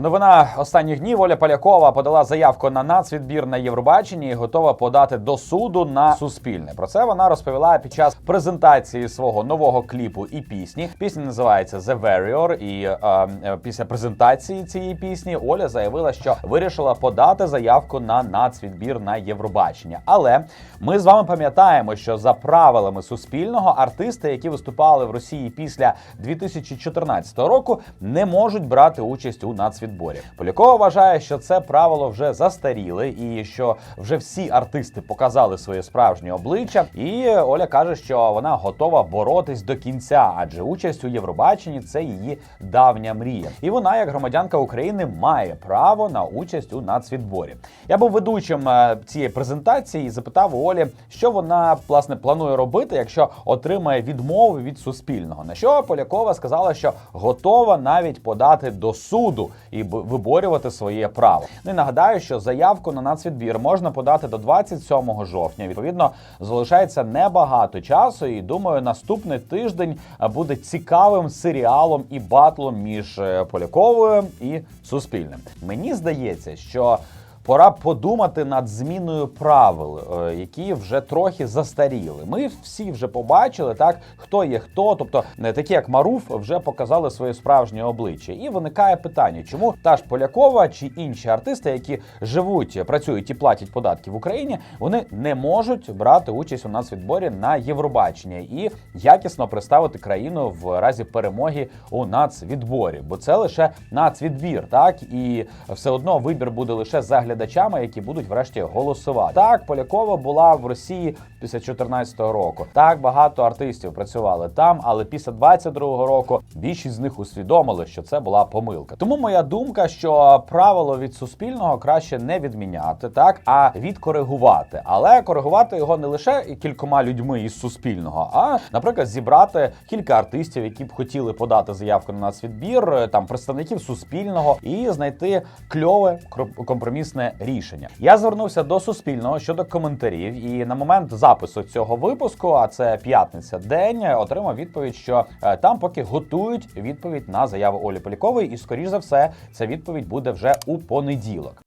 Новина останніх днів Оля Полякова подала заявку на нацвідбір на Євробаченні і готова подати до суду на суспільне. Про це вона розповіла під час презентації свого нового кліпу і пісні. Пісня називається The Warrior, І е, е, після презентації цієї пісні Оля заявила, що вирішила подати заявку на нацвідбір на Євробачення. Але ми з вами пам'ятаємо, що за правилами суспільного артисти, які виступали в Росії після 2014 року, не можуть брати участь у нацвідборі. Полякова вважає, що це правило вже застаріле і що вже всі артисти показали своє справжнє обличчя. І Оля каже, що вона готова боротись до кінця, адже участь у Євробаченні це її давня мрія. І вона, як громадянка України, має право на участь у нацвідборі. Я був ведучим е, цієї презентації і запитав у Олі, що вона власне планує робити, якщо отримає відмову від суспільного. На що Полякова сказала, що готова навіть подати до суду і б- виборювати своє право. Ну і нагадаю, що заявку на нацвідбір можна подати до 27 жовтня. Відповідно, залишається небагато часу, і думаю, наступний тиждень е, буде цікавим серіалом і батлом між е, Поляковою і Суспільним. Мені здається, що. Пора подумати над зміною правил, е, які вже трохи застаріли. Ми всі вже побачили, так хто є хто, тобто не такі, як Маруф, вже показали своє справжнє обличчя. І виникає питання, чому та ж Полякова чи інші артисти, які живуть, працюють і платять податки в Україні, вони не можуть брати участь у нацвідборі на Євробачення і якісно представити країну в разі перемоги у нацвідборі, бо це лише нацвідбір, так і все одно вибір буде лише за глядачами, які будуть врешті голосувати. Так, Полякова була в Росії після 2014 року. Так багато артистів працювали там, але після 22-го року більшість з них усвідомили, що це була помилка. Тому моя думка, що правило від суспільного краще не відміняти, так а відкоригувати. Але коригувати його не лише кількома людьми із суспільного, а наприклад, зібрати кілька артистів, які б хотіли подати заявку на нацвідбір, там представників суспільного, і знайти кльове кро- рішення. Я звернувся до суспільного щодо коментарів, і на момент запису цього випуску, а це п'ятниця день, отримав відповідь, що е, там поки готують відповідь на заяву Олі Полікової, і скоріш за все, ця відповідь буде вже у понеділок.